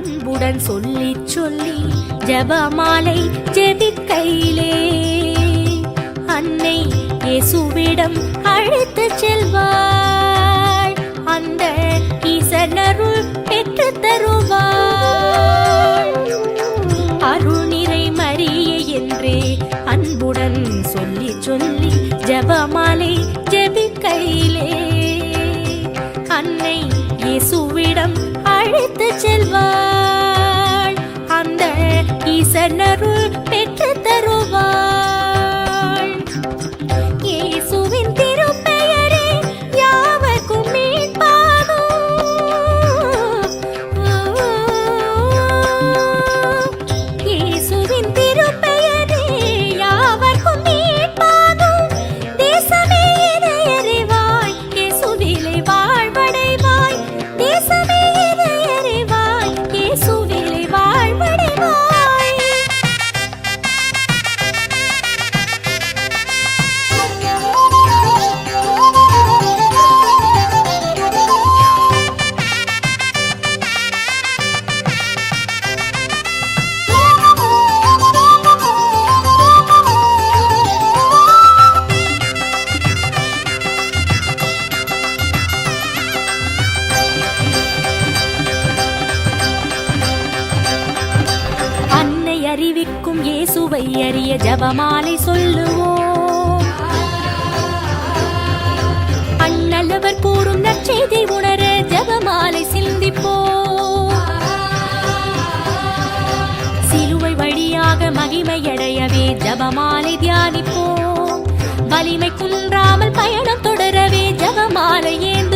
அன்புடன் சொல்லி சொல்லி ஜபமாலை ஜெபிக்கையிலே. அன்னை இயேசுவிடம் அழைத்து செல்வாள் அந்த ஈசனருள் பெற்று தருவாள் அருள் நிறை என்றே அன்புடன் சொல்லி சொல்லி ஜெபமாலை ஜபமாலை சொல்லுவோம். அண்ணலவர் கூறும் நற்செய்தி உணர ஜபமாலை சிந்திப்போம். சிலுவை வழியாக மகிமையடையவே ஜபமாலை தியானிப்போம். வலிமை குன்றாமல் பயணம் தொடரவே ஜபமாலை ஏன்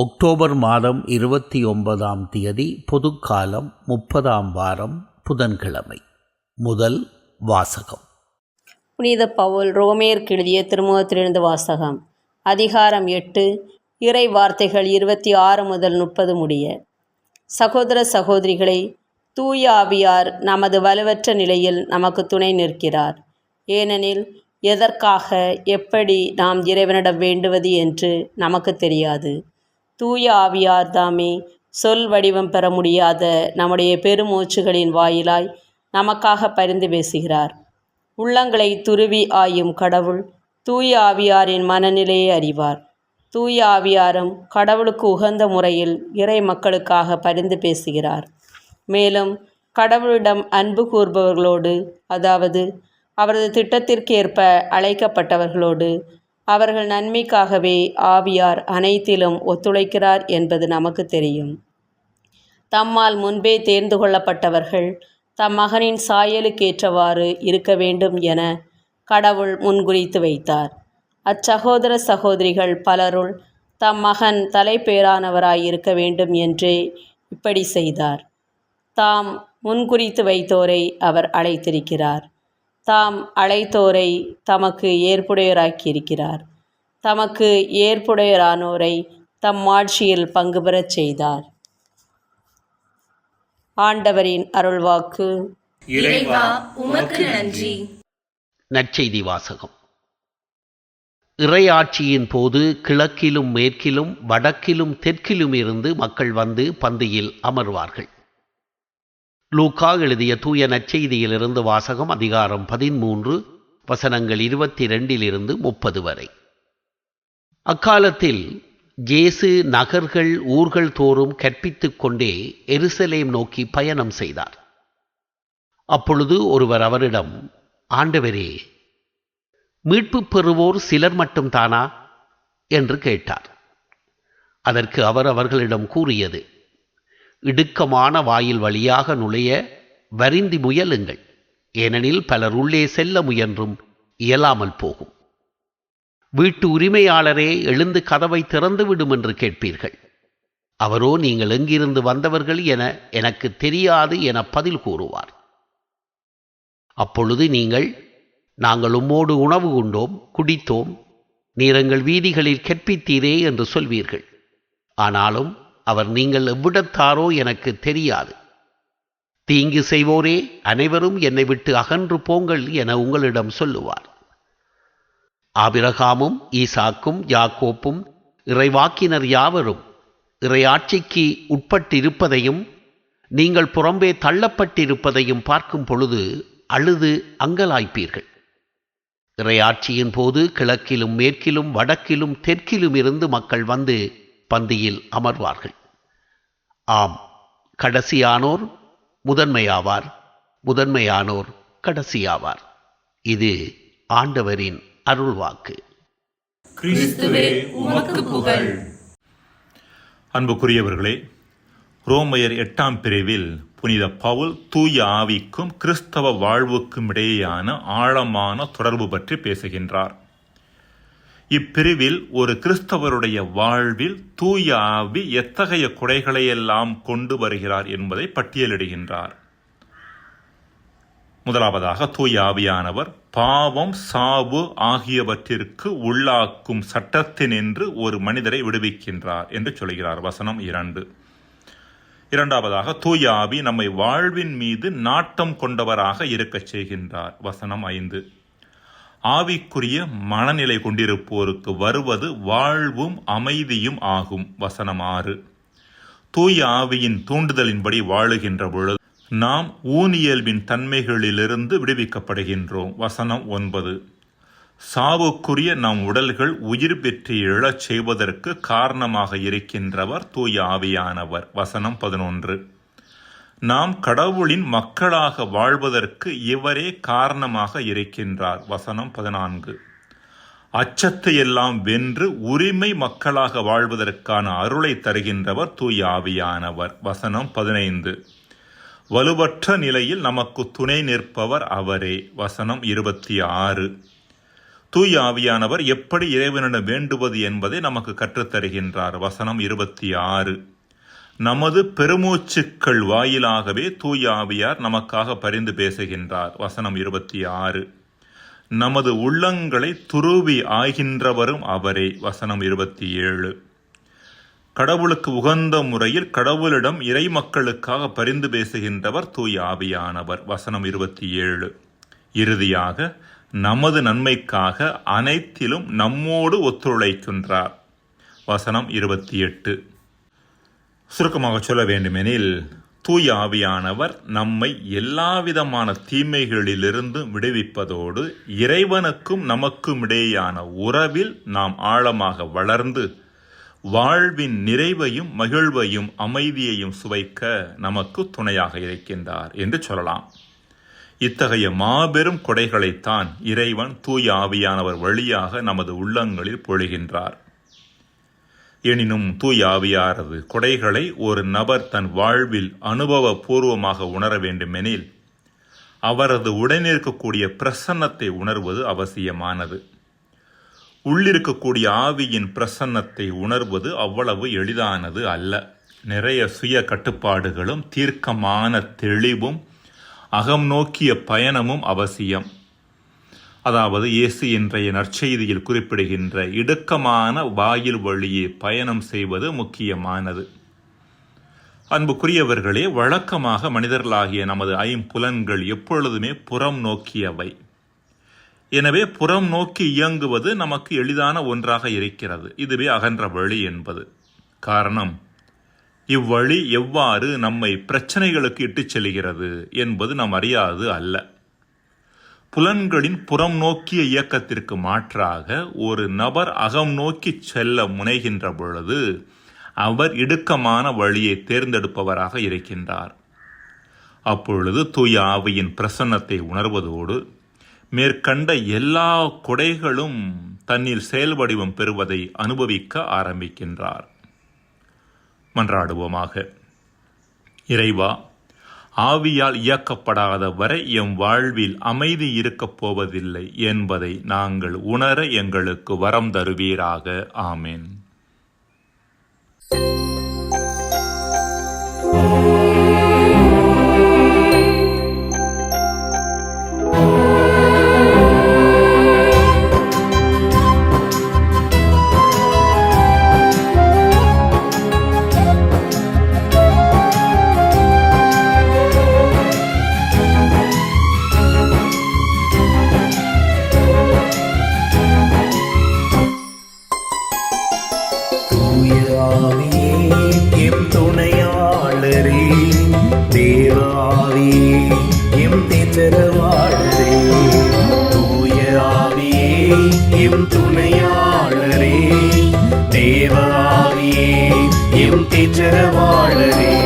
ஒக்டோபர் மாதம் இருபத்தி ஒன்பதாம் தேதி பொதுக்காலம் முப்பதாம் வாரம் புதன்கிழமை. முதல் வாசகம். புனித பவுல் ரோமேற்கு எழுதிய திருமுகத்திலிருந்து வாசகம். அதிகாரம் எட்டு இறை வார்த்தைகள் இருபத்தி ஆறு முதல் முப்பது முடிய. சகோதர சகோதரிகளை தூய ஆவியார் நமது வலுவற்ற நிலையில் நமக்கு துணை நிற்கிறார். ஏனெனில் எதற்காக எப்படி நாம் இறைவனிடம் வேண்டுவது என்று நமக்கு தெரியாது. தூய ஆவியார் தாமே சொல் வடிவம் பெற முடியாத நம்முடைய பெருமூச்சுகளின் வாயிலாய் நமக்காக பரிந்து பேசுகிறார். உள்ளங்களை துருவி ஆயும் கடவுள் தூய ஆவியாரின் மனநிலையை அறிவார். தூய ஆவியாரும் கடவுளுக்கு உகந்த முறையில் இறை மக்களுக்காக பரிந்து பேசுகிறார். மேலும் கடவுளிடம் அன்பு கூர்பவர்களோடு அதாவது அவரது திட்டத்திற்கேற்ப அழைக்கப்பட்டவர்களோடு அவர்கள் நன்மைக்காகவே ஆவியார் அனைத்திலும் ஒத்துழைக்கிறார் என்பது நமக்கு தெரியும். தம்மால் முன்பே தேர்ந்து கொள்ளப்பட்டவர்கள் தம் மகனின் சாயலுக்கேற்றவாறு இருக்க வேண்டும் என கடவுள் முன்குறித்து வைத்தார். அச்சகோதர சகோதரிகள் பலருள் தம் மகன் தலைப்பேரானவராய் இருக்க வேண்டும் என்றே இப்படி செய்தார். தாம் முன்குறித்து வைத்தோரை அவர் அழைத்திருக்கிறார். தாம் அழைத்தோரை தமக்கு ஏற்புடையராக்கியிருக்கிறார். தமக்கு ஏற்புடையரானோரை தம் ஆட்சியில் பங்கு பெறச் செய்தார். ஆண்டவரின் அருள்வாக்கு. இறைவா உமக்கு நன்றி. நற்செய்தி வாசகம். இறையாட்சியின் போது கிழக்கிலும் மேற்கிலும் வடக்கிலும் தெற்கிலும் இருந்து மக்கள் வந்து பந்தியில் அமர்வார்கள். லூக்கா எழுதிய தூய நற்செய்தியிலிருந்து வாசகம் அதிகாரம் பதிமூன்று வசனங்கள் இருபத்தி ரெண்டிலிருந்து முப்பது வரை. அக்காலத்தில் ஜேசு நகர்கள் ஊர்கள் தோறும் கற்பித்துக் கொண்டே எருசலேம் நோக்கி பயணம் செய்தார். அப்பொழுது ஒருவர் அவரிடம் ஆண்டவரே மீட்பு பெறுவோர் சிலர் மட்டும் தானா? என்று கேட்டார். அதற்கு அவர் அவர்களிடம் கூறியது இடுக்கமான வாயில் வழியாக நுழைய வருந்தி முயலுங்கள். ஏனெனில் பலர் உள்ளே செல்ல முயன்றும் இயலாமல் போகும். வீட்டு உரிமையாளரே எழுந்து கதவை திறந்துவிடும் என்று கேட்பீர்கள். அவரோ நீங்கள் எங்கிருந்து வந்தவர்கள் என எனக்கு தெரியாது என பதில் கூறுவார். அப்பொழுது நீங்கள் நாங்கள் உம்மோடு உணவு உண்டோம் குடித்தோம் நீர் எங்கள் வீதிகளில் கற்பித்தீரே என்று சொல்வீர்கள். ஆனாலும் அவர் நீங்கள் எவ்விடத்தாரோ எனக்கு தெரியாது. தீங்கு செய்வோரே அனைவரும் என்னை விட்டு அகன்று போங்கள் என உங்களிடம் சொல்லுவார். ஆபிரகாமும் ஈசாக்கும் யாக்கோப்பும் இறைவாக்கினர் யாவரும் இறையாட்சிக்கு உட்பட்டிருப்பதையும் நீங்கள் புறம்பே தள்ளப்பட்டிருப்பதையும் பார்க்கும் பொழுது அழுது அங்கலாய்ப்பீர்கள். இறையாட்சியின் போது கிழக்கிலும் மேற்கிலும் வடக்கிலும் தெற்கிலும் இருந்து மக்கள் வந்து பந்தியில் அமர்வார்கள். ஆம். கடைசியானோர் முதன்மையாவார். முதன்மையானோர் கடைசியாவார். இது ஆண்டவரின் அருள்வாக்கு. கிறிஸ்துவே உமக்கு புகழ். அன்புக்குரியவர்களே ரோமையர் எட்டாம் பிரிவில் புனித பவுல் தூய ஆவிக்கும் கிறிஸ்தவ வாழ்வுக்கும் இடையேயான ஆழமான தொடர்பு பற்றி பேசுகின்றார். இப்பிரிவில் ஒரு கிறிஸ்தவருடைய வாழ்வில் தூய ஆவி எத்தகைய குறைகளையெல்லாம் கொண்டு வருகிறார் என்பதை பட்டியலிடுகின்றார். முதலாவதாக தூய ஆவியானவர் பாவம் சாவு ஆகியவற்றிற்கு உள்ளாக்கும் சட்டத்தினின்று ஒரு மனிதரை விடுவிக்கின்றார் என்று சொல்கிறார் வசனம் இரண்டு. இரண்டாவதாக தூய ஆவி நம்மை வாழ்வின் மீது நாட்டம் கொண்டவராக இருக்கச் செய்கின்றார். வசனம் ஐந்து. ஆவிக்குரிய மனநிலை கொண்டிருப்போருக்கு வருவது வாழ்வும் அமைதியும் ஆகும். வசனம் ஆறு. தூய ஆவியின் தூண்டுதலின்படி வாழுகின்ற பொழுது நாம் ஊனியல்பின் தன்மைகளிலிருந்து விடுவிக்கப்படுகின்றோம். வசனம் ஒன்பது. சாவுக்குரிய நம் உடல்கள் உயிர் பெற்று எழச் செய்வதற்கு காரணமாக இருக்கின்றவர் தூய ஆவியானவர். வசனம் பதினொன்று. நாம் கடவுளின் மக்களாக வாழ்வதற்கு இவரே காரணமாக இருக்கின்றார். வசனம் பதினான்கு. அச்சத்தை எல்லாம் வென்று உரிமை மக்களாக வாழ்வதற்கான அருளை தருகின்றவர் தூய் ஆவியானவர். வசனம் பதினைந்து. வலுவற்ற நிலையில் நமக்கு துணை நிற்பவர் அவரே. வசனம் இருபத்தி ஆறு. தூய் ஆவியானவர் எப்படி இறைவனிடம் வேண்டுவது என்பதை நமக்கு கற்றுத்தருகின்றார். வசனம் இருபத்தி ஆறு. நமது பெருமூச்சுக்கள் வாயிலாகவே தூய ஆவியார் நமக்காக பரிந்து பேசுகின்றார். வசனம் இருபத்தி ஆறு நமது உள்ளங்களை துருவி ஆகின்றவரும் அவரே. வசனம் இருபத்தி ஏழு கடவுளுக்கு உகந்த முறையில் கடவுளிடம் இறை மக்களுக்காக பரிந்து பேசுகின்றவர் தூய ஆவியானவர். வசனம் இருபத்தி ஏழு இறுதியாக நமது நன்மைக்காக அனைத்திலும் நம்மோடு ஒத்துழைக்கின்றார். வசனம் இருபத்தி எட்டு சுருக்கமாக சொல்ல வேண்டுமெனில் தூய ஆவியானவர் நம்மை எல்லாவிதமான தீமைகளிலிருந்து விடுவிப்பதோடு இறைவனுக்கும் நமக்கும் இடையேயான உறவில் நாம் ஆழமாக வளர்ந்து வாழ்வின் நிறைவையும் மகிழ்வையும் அமைதியையும் சுவைக்க நமக்கு துணையாக இருக்கின்றார் என்று சொல்லலாம். இத்தகைய மாபெரும் கொடைகளைத்தான் இறைவன் தூய ஆவியானவர் வழியாக நமது உள்ளங்களில் பொழிகின்றார். எனினும் தூய் ஆவியாரது கொடைகளை ஒரு நபர் தன் வாழ்வில் அனுபவபூர்வமாக உணர வேண்டுமெனில் அவரது உடனிருக்கக்கூடிய பிரசன்னத்தை உணர்வது அவசியமானது. உள்ளிருக்கக்கூடிய ஆவியின் பிரசன்னத்தை உணர்வது அவ்வளவு எளிதானது அல்ல. நிறைய சுய கட்டுப்பாடுகளும் தீர்க்கமான தெளிவும் அகம் நோக்கிய பயணமும் அவசியம். அதாவது இயேசு இன்றைய நற்செய்தியில் குறிப்பிடுகின்ற இடுக்கமான வாயில் வழியே பயணம் செய்வது முக்கியமானது. அன்புக்குரியவர்களே வழக்கமாக மனிதர்களாகிய நமது ஐம்புலன்கள் எப்பொழுதுமே புறம் நோக்கியவை. எனவே புறம் நோக்கி இயங்குவது நமக்கு எளிதான ஒன்றாக இருக்கிறது. இதுவே அகன்ற வழி என்பது. காரணம் இவ்வழி எவ்வாறு நம்மை பிரச்சனைகளுக்கு இட்டுச் செல்கிறது என்பது நாம் அறியாது அல்ல. புலன்களின் புறம் நோக்கிய இயக்கத்திற்கு மாற்றாக ஒரு நபர் அகம் நோக்கி செல்ல முனைகின்ற பொழுது அவர் இடுக்கமான வழியை தேர்ந்தெடுப்பவராக இருக்கின்றார். அப்பொழுது தூய ஆவியின் பிரசன்னத்தை உணர்வதோடு மேற்கண்ட எல்லா கொடைகளும் தன்னில் செயல்வடிவம் பெறுவதை அனுபவிக்க ஆரம்பிக்கின்றார். மன்றாடுவோமாக. இறைவா ஆவியால் இயக்கப்படாத வரை எம் வாழ்வில் அமைதி இருக்கப் போவதில்லை என்பதை நாங்கள் உணர எங்களுக்கு வரம் தருவீராக. ஆமேன். தேவாவியே எம் தேச்சரவாளரே தூயாவியே எம் துணையாளரே. தேவாவியே எம் தேச்சரவாளரே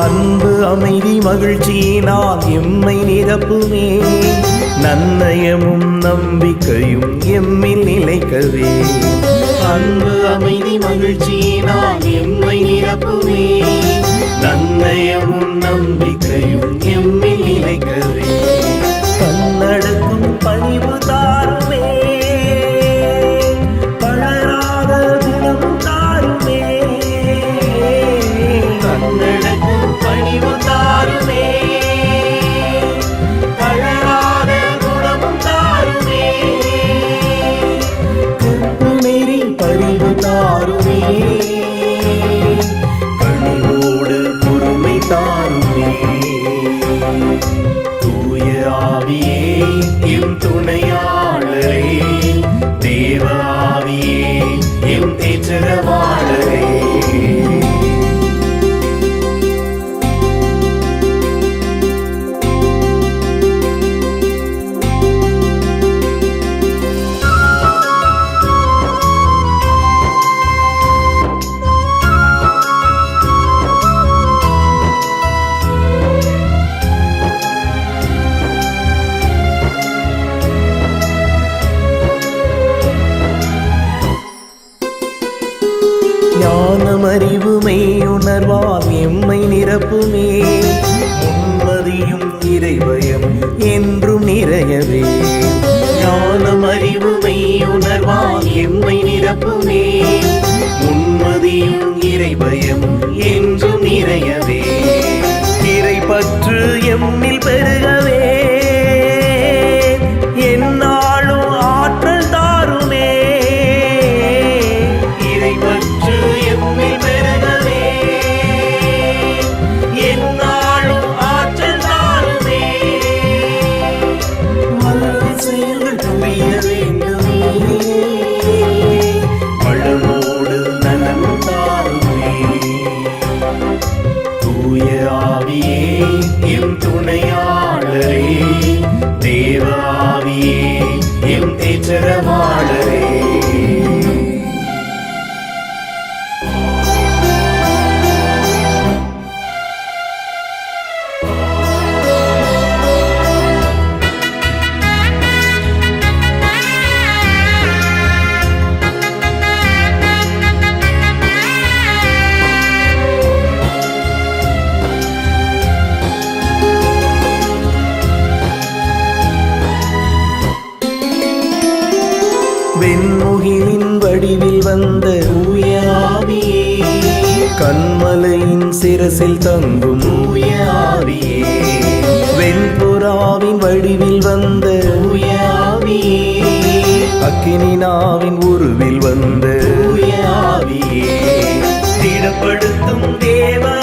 அன்பு அமைதி மகிழ்ச்சியினால் எம்மை நிரப்புமே. நன்னயமும் நம்பிக்கையும் எம்மில் நிலைக்கவே. அன்பு அமைதி மகிழ்ச்சியினால் எம்மை நிரப்புமே. நன்னயமும் நம்பிக்கையும் எம்மில் நிலைக்கவே. உணர்வால் எம்மை நிரப்புமே. முன்மதியும் இறைவயம் என்றும் நிறையவே. ஞானம் அறிவுமை உணர்வால் எம்மை நிரப்புமே. முன்மதியும் இறைவயம் என்றும் நிறையவே. இறை பற்று எம்மில் பெருகவே வந்த ஊயாவியே கண்மலையின் சிரசில் தங்கும் ஊயாவியே வெண்புறாவின் வடிவில் வந்த ஊயாவியே அக்கினினாவின் உருவில் வந்த ஊயாவியே திடப்படுத்தும் தேவா